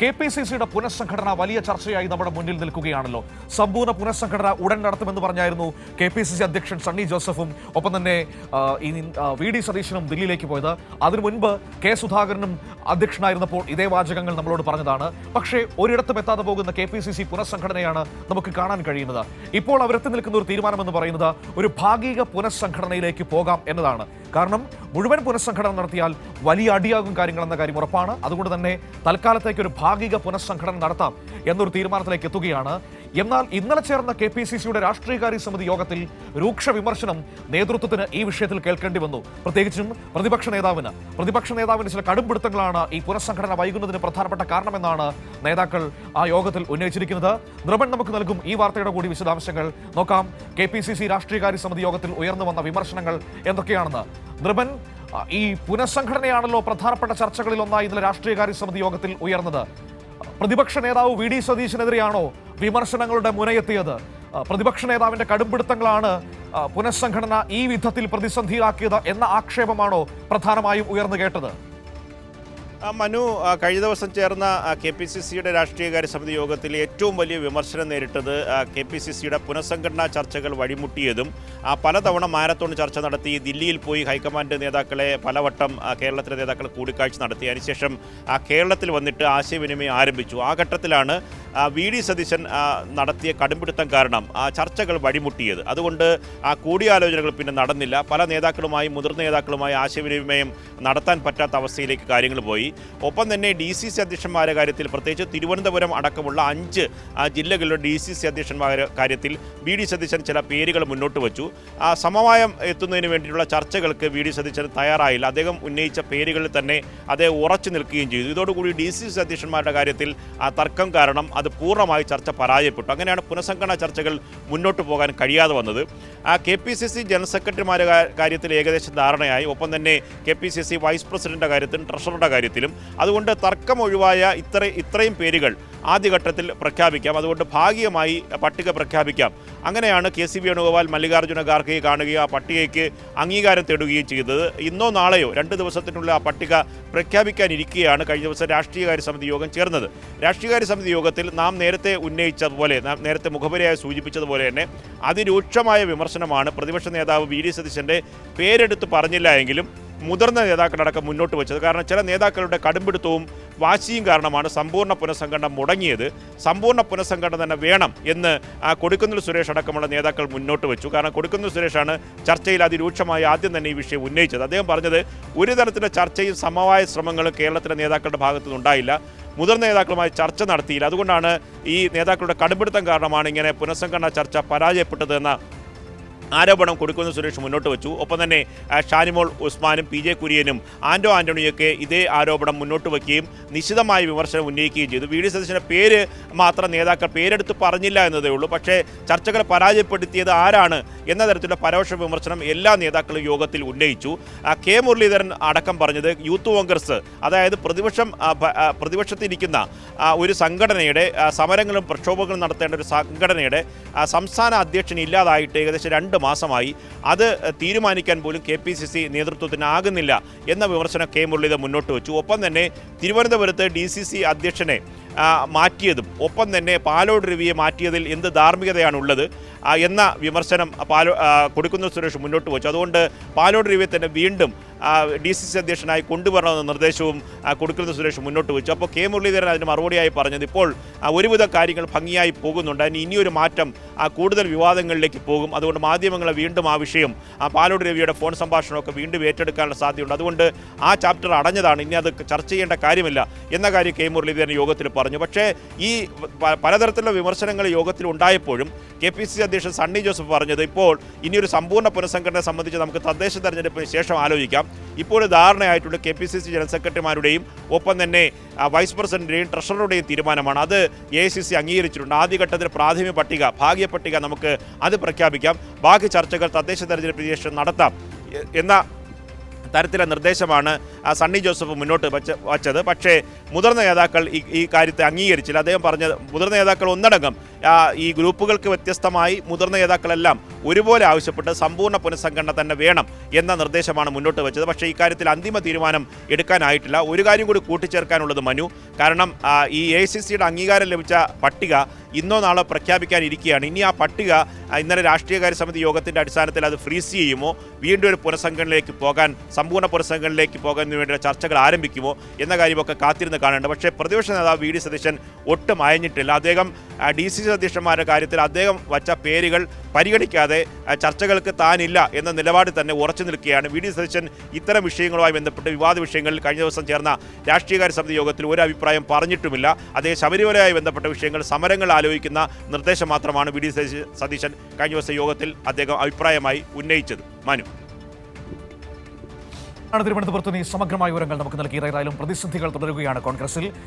K P C സിയുടെ പുനഃസംഘടന വലിയ ചർച്ചയായി നമ്മുടെ മുന്നിൽ നിൽക്കുകയാണല്ലോ. സമ്പൂർണ പുനഃസംഘടന ഉടൻ നടത്തുമെന്ന് പറഞ്ഞായിരുന്നു കെ പി സി സി അധ്യക്ഷൻ സണ്ണി ജോസഫും ഒപ്പം തന്നെ വി ഡി സതീശനും ദില്ലിയിലേക്ക് പോയത്. അതിനു മുൻപ് കെ സുധാകരനും അധ്യക്ഷനായിരുന്നപ്പോൾ ഇതേ വാചകങ്ങൾ നമ്മളോട് പറഞ്ഞതാണ്. പക്ഷേ ഒരിടത്തും എത്താതെ പോകുന്ന കെ പി സി സി പുനഃസംഘടനയാണ് നമുക്ക് കാണാൻ കഴിയുന്നത്. ഇപ്പോൾ അവരെത്തി നിൽക്കുന്ന ഒരു തീരുമാനമെന്ന് പറയുന്നത് ഒരു ഭാഗിക പുനഃസംഘടനയിലേക്ക് പോകാം എന്നതാണ്. കാരണം മുഴുവൻ പുനഃസംഘടന നടത്തിയാൽ വലിയ അടിയാകും കാര്യങ്ങളെന്ന കാര്യം ഉറപ്പാണ്. അതുകൊണ്ട് തന്നെ തൽക്കാലത്തേക്ക് ഒരു ഭാഗിക പുനഃസംഘടന നടത്താം എന്നൊരു തീരുമാനത്തിലേക്ക് എത്തുകയാണ്. എന്നാൽ ഇന്നലെ ചേർന്ന കെ പി സി സിയുടെ രാഷ്ട്രീയകാര്യ സമിതി യോഗത്തിൽ രൂക്ഷ വിമർശനം നേതൃത്വത്തിന് ഈ വിഷയത്തിൽ കേൾക്കേണ്ടി വന്നു. പ്രത്യേകിച്ചും പ്രതിപക്ഷ നേതാവിന്. പ്രതിപക്ഷ നേതാവിന് ചില കടുംപിടുത്തങ്ങളാണ് ഈ പുനഃസംഘടന വൈകുന്നതിന് പ്രധാനപ്പെട്ട കാരണമെന്നാണ് നേതാക്കൾ ആ യോഗത്തിൽ ഉന്നയിച്ചിരിക്കുന്നത്. നൃപൻ നമുക്ക് നൽകും ഈ വാർത്തയുടെ കൂടി വിശദാംശങ്ങൾ. നോക്കാം കെ പി സി സി രാഷ്ട്രീയകാര്യ സമിതി യോഗത്തിൽ ഉയർന്നു വന്ന വിമർശനങ്ങൾ എന്തൊക്കെയാണെന്ന്. നൃപൻ ഈ പുനഃസംഘടനയാണല്ലോ പ്രധാനപ്പെട്ട ചർച്ചകളിൽ ഒന്നായി ഇതിലെ രാഷ്ട്രീയകാര്യ സമിതി യോഗത്തിൽ ഉയർന്നത്. പ്രതിപക്ഷ നേതാവ് വി ഡി സതീശിനെതിരെയാണോ വിമർശനങ്ങളുടെ മുനയെത്തിയത്? പ്രതിപക്ഷ നേതാവിന്റെ കടുംപിടുത്തങ്ങളാണ് പുനഃസംഘടന ഈ വിധത്തിൽ പ്രതിസന്ധിയിലാക്കിയത് എന്ന ആക്ഷേപമാണോ പ്രധാനമായും ഉയർന്നു കേട്ടത്? മനു കഴിഞ്ഞ ദിവസം ചേർന്ന കെ പി സി സിയുടെ രാഷ്ട്രീയകാര്യ സമിതി യോഗത്തിൽ ഏറ്റവും വലിയ വിമർശനം നേരിട്ടത് കെ പി സി സിയുടെ പുനഃസംഘടനാ ചർച്ചകൾ വഴിമുട്ടിയതും പലതവണ മാരത്തോൺ ചർച്ച നടത്തി ദില്ലിയിൽ പോയി ഹൈക്കമാൻഡ് നേതാക്കളെ പലവട്ടം കേരളത്തിലെ നേതാക്കൾ കൂടിക്കാഴ്ച നടത്തി. അതിനുശേഷം കേരളത്തിൽ വന്നിട്ട് ആശയവിനിമയം ആരംഭിച്ചു. ആ ഘട്ടത്തിലാണ് വി ഡി സതീശൻ നടത്തിയ കടുംപിടുത്തം കാരണം ആ ചർച്ചകൾ വഴിമുട്ടിയത്. അതുകൊണ്ട് ആ കൂടിയാലോചനകൾ പിന്നെ നടന്നില്ല. പല നേതാക്കളുമായി മുതിർന്ന നേതാക്കളുമായി ആശയവിനിമയം നടത്താൻ പറ്റാത്ത അവസ്ഥയിലേക്ക് കാര്യങ്ങൾ പോയി. ഒപ്പം തന്നെ ഡി സി സി അധ്യക്ഷന്മാരുടെ കാര്യത്തിൽ പ്രത്യേകിച്ച് തിരുവനന്തപുരം അടക്കമുള്ള അഞ്ച് ജില്ലകളിലെ ഡി സി സി അധ്യക്ഷന്മാരുടെ കാര്യത്തിൽ വി ഡി സതീശൻ ചില പേരുകൾ മുന്നോട്ട് വച്ചു. ആ സമവായം എത്തുന്നതിന് വേണ്ടിയിട്ടുള്ള ചർച്ചകൾക്ക് വി ഡി സതീശൻ തയ്യാറായില്ല. അദ്ദേഹം ഉന്നയിച്ച പേരുകളിൽ തന്നെ അദ്ദേഹം ഉറച്ചു നിൽക്കുകയും ചെയ്തു. ഇതോടുകൂടി ഡി സി സി അധ്യക്ഷന്മാരുടെ കാര്യത്തിൽ ആ തർക്കം കാരണം അത് പൂർണമായി ചർച്ച പരാജയപ്പെട്ടു. അങ്ങനെയാണ് പുനഃസംഘടനാ ചർച്ചകൾ മുന്നോട്ട് പോകാൻ കഴിയാതെ വന്നത്. ആ K P C C general സെക്രട്ടറിമാരുടെ കാര്യത്തിൽ ഏകദേശം ധാരണയായി. ഒപ്പം തന്നെ K P C C vice പ്രസിഡന്റിന്റെ കാര്യത്തിലും ട്രഷററുടെ കാര്യത്തിലും. അതുകൊണ്ട് തർക്കം ഒഴിവായ ഇത്ര ഇത്രയും പേരുകൾ ആദ്യഘട്ടത്തിൽ പ്രഖ്യാപിക്കാം. അതുകൊണ്ട് ഭാഗികമായി പട്ടിക പ്രഖ്യാപിക്കാം. അങ്ങനെയാണ് കെ സി വേണുഗോപാൽ മല്ലികാർജുന ഖാർഗെയെ കാണുകയും ആ പട്ടികയ്ക്ക് അംഗീകാരം തേടുകയും ചെയ്തത്. ഇന്നോ നാളെയോ രണ്ട് ദിവസത്തിനുള്ളിൽ ആ പട്ടിക പ്രഖ്യാപിക്കാനിരിക്കുകയാണ് കഴിഞ്ഞ ദിവസം രാഷ്ട്രീയകാര്യ സമിതി യോഗം ചേർന്നത്. രാഷ്ട്രീയകാര്യ സമിതി യോഗത്തിൽ നാം നേരത്തെ ഉന്നയിച്ചതുപോലെ നേരത്തെ മുഖപരിയായി സൂചിപ്പിച്ചതുപോലെ തന്നെ അതിരൂക്ഷമായ വിമർശനമാണ് പ്രതിപക്ഷ നേതാവ് വി ഡി സതീശന്റെ പേരെടുത്ത് പറഞ്ഞില്ല എങ്കിലും മുതിർന്ന നേതാക്കളടക്കം മുന്നോട്ട് വെച്ചത്. കാരണം ചില നേതാക്കളുടെ കടുംപിടുത്തവും വാശിയും കാരണമാണ് സമ്പൂർണ പുനഃസംഘടന മുടങ്ങിയത്. സമ്പൂർണ പുനഃസംഘടന തന്നെ വേണം എന്ന് കൊടുക്കുന്നിൽ സുരേഷ് അടക്കമുള്ള നേതാക്കൾ മുന്നോട്ട് വെച്ചു. കാരണം കൊടുക്കുന്നിൽ സുരേഷാണ് ചർച്ചയിൽ അതിരൂക്ഷമായി ആദ്യം തന്നെ ഈ വിഷയം ഉന്നയിച്ചത്. അദ്ദേഹം പറഞ്ഞത് ഒരു തരത്തിലെ ചർച്ചയും സമവായ ശ്രമങ്ങളും കേരളത്തിലെ നേതാക്കളുടെ ഭാഗത്തുനിന്നുണ്ടായില്ല മുതിർന്ന നേതാക്കളുമായി ചർച്ച നടത്തിയില്ല. അതുകൊണ്ടാണ് ഈ നേതാക്കളുടെ കടുപിടുത്തം കാരണമാണ് ഇങ്ങനെ പുനഃസംഘടനാ ചർച്ച പരാജയപ്പെട്ടത് എന്ന ആരോപണം കൊടുക്കുന്ന സുരേഷ് മുന്നോട്ട് വെച്ചു. ഒപ്പം തന്നെ ഷാനിമോൾ ഉസ്മാനും പി ജെ കുര്യനും ആന്റോ ആന്റണിയൊക്കെ ഇതേ ആരോപണം മുന്നോട്ട് വയ്ക്കുകയും നിശിതമായ വിമർശനം ഉന്നയിക്കുകയും ചെയ്തു. വി ഡി സതീശന്റെ പേര് മാത്രം നേതാക്കൾ പേരെടുത്ത് പറഞ്ഞില്ല എന്നതേ ഉള്ളൂ. പക്ഷേ ചർച്ചകൾ പരാജയപ്പെടുത്തിയത് ആരാണ് എന്ന തരത്തിലുള്ള പരോക്ഷ വിമർശനം എല്ലാ നേതാക്കളും യോഗത്തിൽ ഉന്നയിച്ചു. കെ മുരളീധരൻ അടക്കം പറഞ്ഞത് യൂത്ത് കോൺഗ്രസ് അതായത് പ്രതിപക്ഷം പ്രതിപക്ഷത്തിരിക്കുന്ന ഒരു സംഘടനയുടെ സമരങ്ങളും പ്രക്ഷോഭങ്ങളും നടത്തേണ്ട ഒരു സംഘടനയുടെ സംസ്ഥാന അധ്യക്ഷൻ ഇല്ലാതായിട്ട് ഏകദേശം രണ്ട് മാസമായി. അത് തീരുമാനിക്കാൻ പോലും കെ പി സി സി നേതൃത്വത്തിനാകുന്നില്ല എന്ന വിമർശനം കെ മുരളീധരൻ മുന്നോട്ട് വെച്ചു. ഒപ്പം തന്നെ തിരുവനന്തപുരത്ത് ഡി സി സി അധ്യക്ഷനെ മാറ്റിയതും. ഒപ്പം തന്നെ പാലോട് രവിയെ മാറ്റിയതിൽ എന്ത് ധാർമ്മികതയാണുള്ളത് എന്ന വിമർശനം പാലോ കൊടുക്കുന്ന സുരേഷ് മുന്നോട്ട് വച്ചു. അതുകൊണ്ട് പാലോട് രവിയെ തന്നെ വീണ്ടും ഡി സി സി അധ്യക്ഷനായി കൊണ്ടുവരണമെന്ന നിർദ്ദേശവും കൊടുക്കുന്ന സുരേഷ് മുന്നോട്ട് വെച്ചു. അപ്പോൾ കെ മുരളീധരൻ അതിന് മറുപടിയായി പറഞ്ഞത് ഇപ്പോൾ ഒരുവിധ കാര്യങ്ങൾ ഭംഗിയായി പോകുന്നുണ്ട്. അതിന് ഇനിയൊരു മാറ്റം കൂടുതൽ വിവാദങ്ങളിലേക്ക് പോകും. അതുകൊണ്ട് മാധ്യമങ്ങളെ വീണ്ടും ആ വിഷയം പാലോട് രവിയുടെ ഫോൺ സംഭാഷണമൊക്കെ വീണ്ടും ഏറ്റെടുക്കാനുള്ള സാധ്യതയുണ്ട്. അതുകൊണ്ട് ആ ചാപ്റ്റർ അടഞ്ഞതാണ്. ഇനി അത് ചർച്ച ചെയ്യേണ്ട കാര്യമില്ല. എന്ന കാര്യം കെ മുരളീധരൻ യോഗത്തിൽ പറഞ്ഞു. പക്ഷേ ഈ പലതരത്തിലുള്ള വിമർശനങ്ങൾ യോഗത്തിൽ ഉണ്ടായപ്പോഴും കെ പി സി അധ്യക്ഷൻ സണ്ണി ജോസഫ് പറഞ്ഞത് ഇപ്പോൾ ഇനിയൊരു സമ്പൂർണ പുനഃസംഘടനയെ സംബന്ധിച്ച് നമുക്ക് തദ്ദേശ തെരഞ്ഞെടുപ്പിന് ശേഷം ആലോചിക്കാം. ഇപ്പോൾ ധാരണയായിട്ടുള്ള K P C C general സെക്രട്ടറിമാരുടെയും ഒപ്പം തന്നെ വൈസ് പ്രസിഡന്റിന്റെയും ട്രഷററുടെയും തീരുമാനമാണ്. അത് എ സി സി അംഗീകരിച്ചിട്ടുണ്ട്. ആദ്യഘട്ടത്തിൽ പ്രാഥമിക പട്ടിക ഭാഗ്യ പട്ടിക നമുക്ക് അത് പ്രഖ്യാപിക്കാം. ബാക്കി ചർച്ചകൾ തദ്ദേശ തെരഞ്ഞെടുപ്പിന് ശേഷം നടത്താം. എന്ന തരത്തിലെ നിർദ്ദേശമാണ് ആ, സണ്ണി ജോസഫ് മുന്നോട്ട് വച്ച വച്ചത്. പക്ഷേ മുതിർന്ന നേതാക്കൾ ഈ ഈ കാര്യത്തെ അംഗീകരിച്ചില്ല. അദ്ദേഹം പറഞ്ഞത് മുതിർന്ന നേതാക്കൾ ഒന്നടങ്കം ഈ ഗ്രൂപ്പുകൾക്ക് വ്യത്യസ്തമായി മുതിർന്ന നേതാക്കളെല്ലാം ഒരുപോലെ ആവശ്യപ്പെട്ട് സമ്പൂർണ പുനഃസംഘടന തന്നെ വേണം എന്ന നിർദ്ദേശമാണ് മുന്നോട്ട് വെച്ചത്. പക്ഷേ ഇക്കാര്യത്തിൽ അന്തിമ തീരുമാനം എടുക്കാനായിട്ടില്ല. ഒരു കാര്യം കൂടി കൂട്ടിച്ചേർക്കാനുള്ളത് മനു. കാരണം ഈ എ സി സിയുടെ അംഗീകാരം ലഭിച്ച പട്ടിക ഇന്നോ നാളോ പ്രഖ്യാപിക്കാനിരിക്കുകയാണ്. ഇനി ആ പട്ടിക ഇന്നലെ രാഷ്ട്രീയകാര്യ സമിതി യോഗത്തിന്റെ അടിസ്ഥാനത്തിൽ അത് ഫ്രീസ് ചെയ്യുമോ? വീണ്ടും ഒരു പുനഃസംഘടനയിലേക്ക് പോകാൻ സമ്പൂർണ പുനഃസംഘടനയിലേക്ക് പോകാൻ വേണ്ടിയുള്ള ചർച്ചകൾ ആരംഭിക്കുമോ? എന്ന കാര്യമൊക്കെ കാത്തിരുന്ന് കാണേണ്ടത്. പക്ഷേ പ്രതിപക്ഷ നേതാവ് വി ഡി സതീശൻ ഒട്ടും അയഞ്ഞിട്ടില്ല. അദ്ദേഹം ഡി സി സി അധ്യക്ഷന്മാരുടെ കാര്യത്തിൽ അദ്ദേഹം വച്ച പേരുകൾ പരിഗണിക്കാതെ ചർച്ചകൾക്ക് താനില്ല എന്ന നിലപാട് തന്നെ ഉറച്ചു നിൽക്കുകയാണ് വി ഡി സതീശൻ ഇത്തരം വിഷയങ്ങളുമായി ബന്ധപ്പെട്ട് വിവാദ വിഷയങ്ങളിൽ കഴിഞ്ഞ ദിവസം ചേർന്ന രാഷ്ട്രീയകാര്യ സമിതി യോഗത്തിൽ ഒരു അഭിപ്രായം പറഞ്ഞിട്ടുമില്ല. അതേ ശബരിമലയുമായി ബന്ധപ്പെട്ട വിഷയങ്ങൾ സമരങ്ങൾ ആലോചിക്കുന്ന നിർദ്ദേശം മാത്രമാണ് വി ഡി സതീശൻ കഴിഞ്ഞ ദിവസം യോഗത്തിൽ അദ്ദേഹം അഭിപ്രായമായി ഉന്നയിച്ചത്. മനു. തിരുവനന്തപുരത്ത് നീ സമഗ്രമായ വിവരങ്ങൾ നമുക്ക് നൽകി ഏതായാലും പ്രതിസന്ധികൾ തുടരുകയാണ് കോൺഗ്രസിൽ.